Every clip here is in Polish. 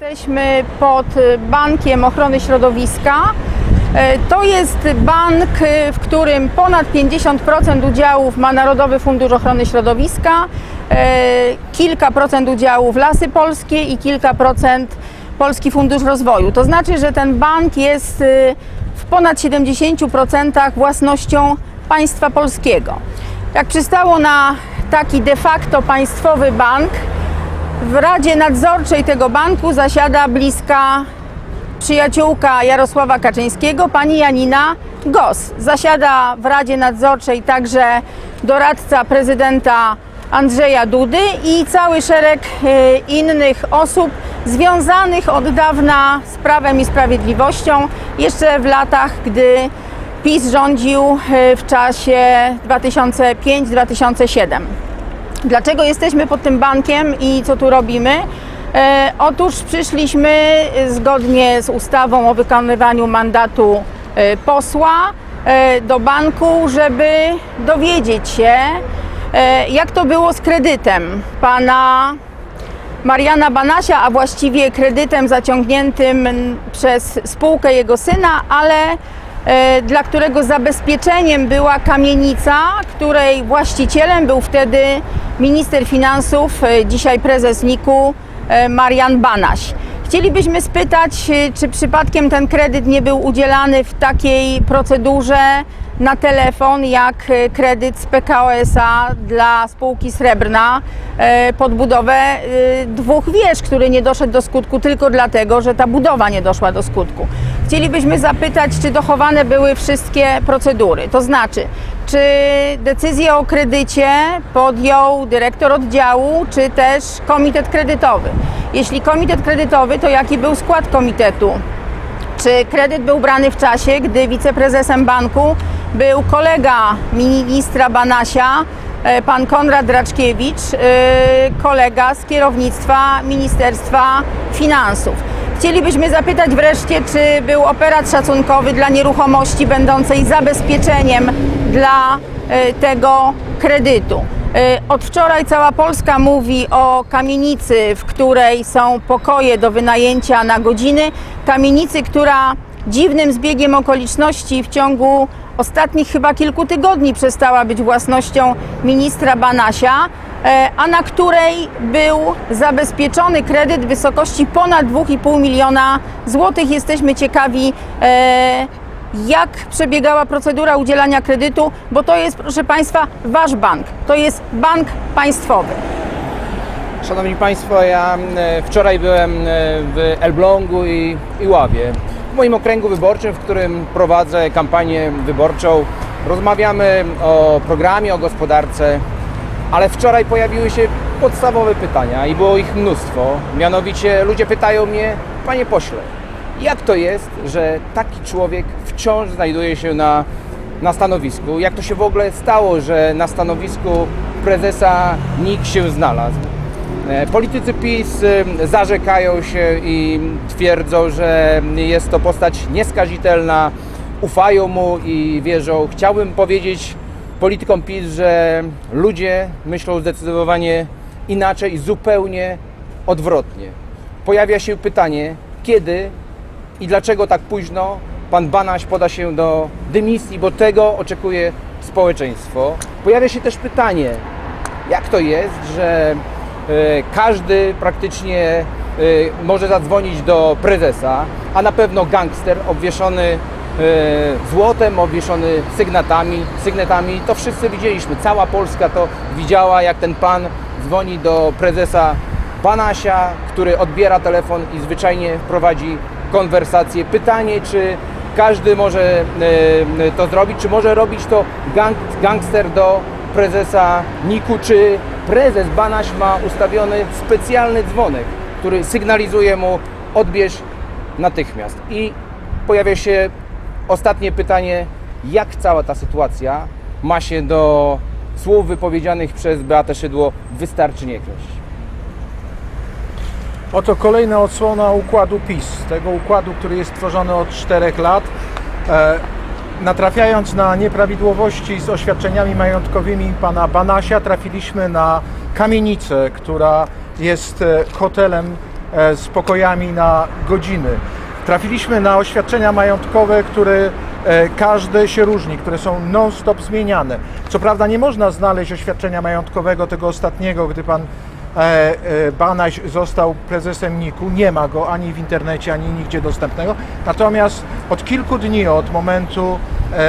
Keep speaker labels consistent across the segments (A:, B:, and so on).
A: Jesteśmy pod Bankiem Ochrony Środowiska. E, To jest bank, e, w którym ponad 50% udziałów ma Narodowy Fundusz Ochrony Środowiska, e, kilka procent udziałów Lasy Polskie i kilka procent Polski Fundusz Rozwoju. To znaczy, że ten bank jest e, w ponad 70% własnością państwa polskiego. Jak przystało na taki de facto państwowy bank, w Radzie Nadzorczej tego banku zasiada bliska przyjaciółka Jarosława Kaczyńskiego, pani Janina Gos. Zasiada w Radzie Nadzorczej także doradca prezydenta Andrzeja Dudy i cały szereg e, innych osób związanych od dawna z Prawem i Sprawiedliwością, jeszcze w latach, gdy PiS rządził e, w czasie 2005-2007. Dlaczego jesteśmy pod tym bankiem i co tu robimy? E, otóż przyszliśmy zgodnie z ustawą o wykonywaniu mandatu e, posła e, do banku, żeby dowiedzieć się, e, jak to było z kredytem pana Mariana Banasia, a właściwie kredytem zaciągniętym przez spółkę jego syna, ale e, dla którego zabezpieczeniem była kamienica, której właścicielem był wtedy minister finansów, e, dzisiaj prezes NIK-u e, Marian Banaś. Chcielibyśmy spytać, e, czy przypadkiem ten kredyt nie był udzielany w takiej procedurze na telefon, jak kredyt z PKO SA dla spółki Srebrna pod budowę dwóch wież, który nie doszedł do skutku tylko dlatego, że ta budowa nie doszła do skutku. Chcielibyśmy zapytać, czy dochowane były wszystkie procedury, to znaczy, czy decyzję o kredycie podjął dyrektor oddziału, czy też komitet kredytowy. Jeśli komitet kredytowy, to jaki był skład komitetu? Czy kredyt był brany w czasie, gdy wiceprezesem banku był kolega ministra Banasia, e, pan Konrad Draczkiewicz, e, kolega z kierownictwa Ministerstwa Finansów? Chcielibyśmy zapytać wreszcie, czy był operat szacunkowy dla nieruchomości będącej zabezpieczeniem dla e, tego kredytu. E, Od wczoraj cała Polska mówi o kamienicy, w której są pokoje do wynajęcia na godziny. Kamienicy, która dziwnym zbiegiem okoliczności w ciągu ostatnich chyba kilku tygodni przestała być własnością ministra Banasia, a na której był zabezpieczony kredyt w wysokości ponad 2,5 miliona złotych. Jesteśmy ciekawi, e, jak przebiegała procedura udzielania kredytu, bo to jest, proszę Państwa, Wasz bank. To jest bank państwowy.
B: Szanowni Państwo, ja e, wczoraj byłem e, w Elblągu i, i Ławie. W moim okręgu wyborczym, w którym prowadzę kampanię wyborczą, rozmawiamy o programie, o gospodarce, ale wczoraj pojawiły się podstawowe pytania i było ich mnóstwo. Mianowicie ludzie pytają mnie, panie pośle, jak to jest, że taki człowiek wciąż znajduje się na, na stanowisku? Jak to się w ogóle stało, że na stanowisku prezesa NIK się znalazł? E, Politycy PiS y, zarzekają się i twierdzą, że jest to postać nieskazitelna, ufają mu i wierzą. Chciałbym powiedzieć politykom PiS, że ludzie myślą zdecydowanie inaczej i zupełnie odwrotnie. Pojawia się pytanie, kiedy i dlaczego tak późno pan Banaś poda się do dymisji, bo tego oczekuje społeczeństwo. Pojawia się też pytanie, jak to jest, że e, każdy praktycznie e, może zadzwonić do prezesa, a na pewno gangster obwieszony złotem, obwieszony sygnatami, sygnetami, to wszyscy widzieliśmy, cała Polska to widziała, jak ten pan dzwoni do prezesa Banasia, który odbiera telefon i zwyczajnie prowadzi konwersację. Pytanie, czy każdy może e, to zrobić, czy może robić to gang, gangster do prezesa Niku, czy prezes Banaś ma ustawiony specjalny dzwonek, który sygnalizuje mu odbierz natychmiast. I pojawia się ostatnie pytanie, jak cała ta sytuacja ma się do słów wypowiedzianych przez Beatę Szydło wystarczy nie kraść.
C: Oto kolejna odsłona układu PiS, tego układu, który jest tworzony od 4 lat. E, natrafiając na nieprawidłowości z oświadczeniami majątkowymi pana Banasia, trafiliśmy na kamienicę, która jest e, hotelem e, z pokojami na godziny. Trafiliśmy na oświadczenia majątkowe, które e, każde się różni, które są non-stop zmieniane. Co prawda nie można znaleźć oświadczenia majątkowego tego ostatniego, gdy pan e, e, Banaś został prezesem NIK-u. Nie ma go ani w internecie, ani nigdzie dostępnego. Natomiast od kilku dni, od momentu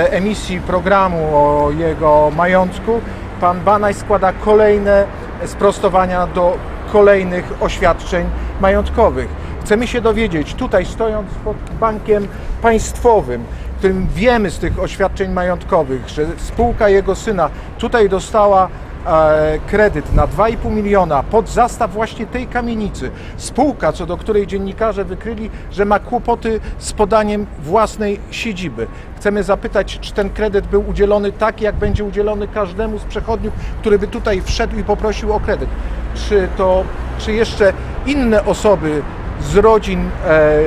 C: emisji programu o jego majątku, pan Banaś składa kolejne sprostowania do kolejnych oświadczeń majątkowych. Chcemy się dowiedzieć, tutaj stojąc pod bankiem państwowym, którym wiemy z tych oświadczeń majątkowych, że spółka jego syna tutaj dostała e, kredyt na 2,5 miliona pod zastaw właśnie tej kamienicy. Spółka, co do której dziennikarze wykryli, że ma kłopoty z podaniem własnej siedziby. Chcemy zapytać, czy ten kredyt był udzielony tak, jak będzie udzielony każdemu z przechodniów, który by tutaj wszedł i poprosił o kredyt. Czy to, czy jeszcze inne osoby z rodzin e,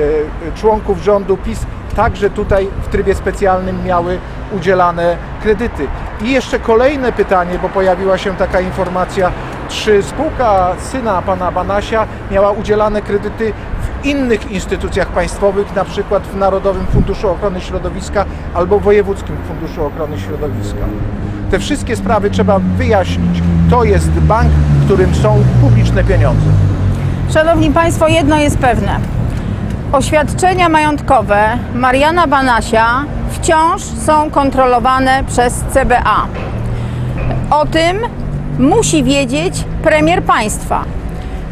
C: członków rządu PiS także tutaj w trybie specjalnym miały udzielane kredyty. I jeszcze kolejne pytanie, bo pojawiła się taka informacja, czy spółka syna pana Banasia miała udzielane kredyty w innych instytucjach państwowych, na przykład w Narodowym Funduszu Ochrony Środowiska albo Wojewódzkim Funduszu Ochrony Środowiska. Te wszystkie sprawy trzeba wyjaśnić. To jest bank, w którym są publiczne pieniądze.
A: Szanowni Państwo, jedno jest pewne. Oświadczenia majątkowe Mariana Banasia wciąż są kontrolowane przez CBA. O tym musi wiedzieć premier państwa.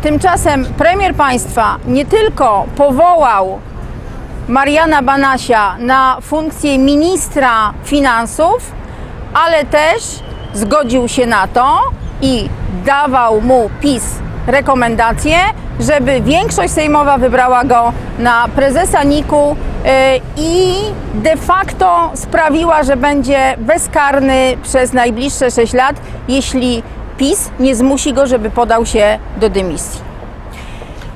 A: Tymczasem premier państwa nie tylko powołał Mariana Banasia na funkcję ministra finansów, ale też zgodził się na to i dawał mu PiS rekomendacje, żeby większość sejmowa wybrała go na prezesa NIK-u yy, i de facto sprawiła, że będzie bezkarny przez najbliższe 6 lat, jeśli PiS nie zmusi go, żeby podał się do dymisji.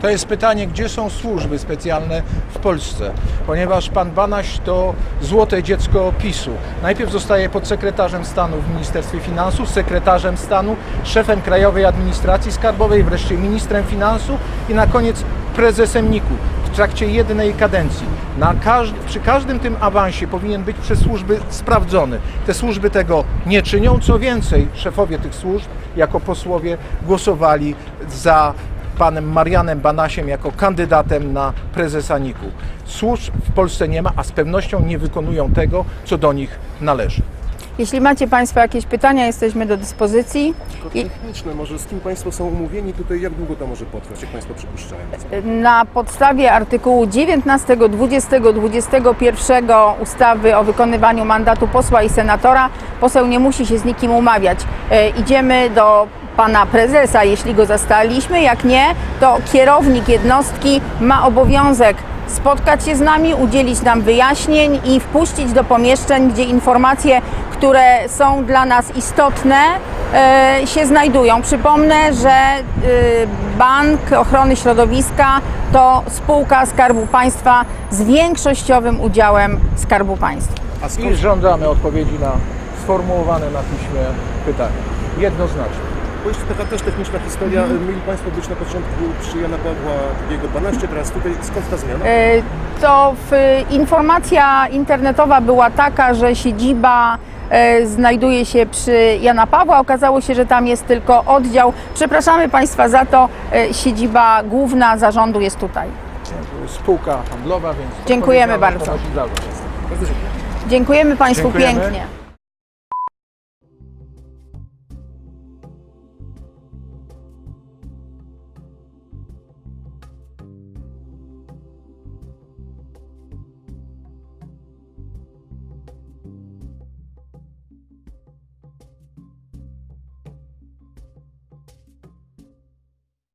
C: To jest pytanie, gdzie są służby specjalne w Polsce, ponieważ pan Banaś to złote dziecko PiSu. Najpierw zostaje podsekretarzem stanu w Ministerstwie Finansów, sekretarzem stanu, szefem Krajowej Administracji Skarbowej, wreszcie ministrem finansów i na koniec prezesem NIK-u w trakcie jednej kadencji. Na każd- przy każdym tym awansie powinien być przez służby sprawdzony. Te służby tego nie czynią. Co więcej, szefowie tych służb jako posłowie głosowali za panem Marianem Banasiem jako kandydatem na prezesa NIK-u. Służb w Polsce nie ma, a z pewnością nie wykonują tego, co do nich należy.
A: Jeśli macie Państwo jakieś pytania, jesteśmy do dyspozycji.
D: Tylko
A: I-
D: techniczne, może z kim Państwo są umówieni tutaj, jak długo to może potrwać, jak Państwo przypuszczają?
A: Na podstawie artykułu 19, 20, 21 ustawy o wykonywaniu mandatu posła i senatora poseł nie musi się z nikim umawiać. E, Idziemy do pana prezesa, jeśli go zastaliśmy. Jak nie, to kierownik jednostki ma obowiązek spotkać się z nami, udzielić nam wyjaśnień i wpuścić do pomieszczeń, gdzie informacje, które są dla nas istotne, e, się znajdują. Przypomnę, że e, Bank Ochrony Środowiska to spółka Skarbu Państwa z większościowym udziałem Skarbu Państwa.
C: I żądamy odpowiedzi na sformułowane na piśmie pytania. Jednoznacznie.
D: Bo jeszcze taka też techniczna historia,
A: Mhm.
D: mieli Państwo być na początku przy Jana Pawła II 12, teraz tutaj, skąd ta zmiana?
A: E, To w, informacja internetowa była taka, że siedziba e, znajduje się przy Jana Pawła. Okazało się, że tam jest tylko oddział. Przepraszamy Państwa za to. e, Siedziba główna zarządu jest tutaj.
C: To jest Spółka handlowa, więc
A: Dziękujemy bardzo.
D: Bardzo dziękuję.
A: Dziękujemy Państwu
C: Dziękujemy.
A: pięknie.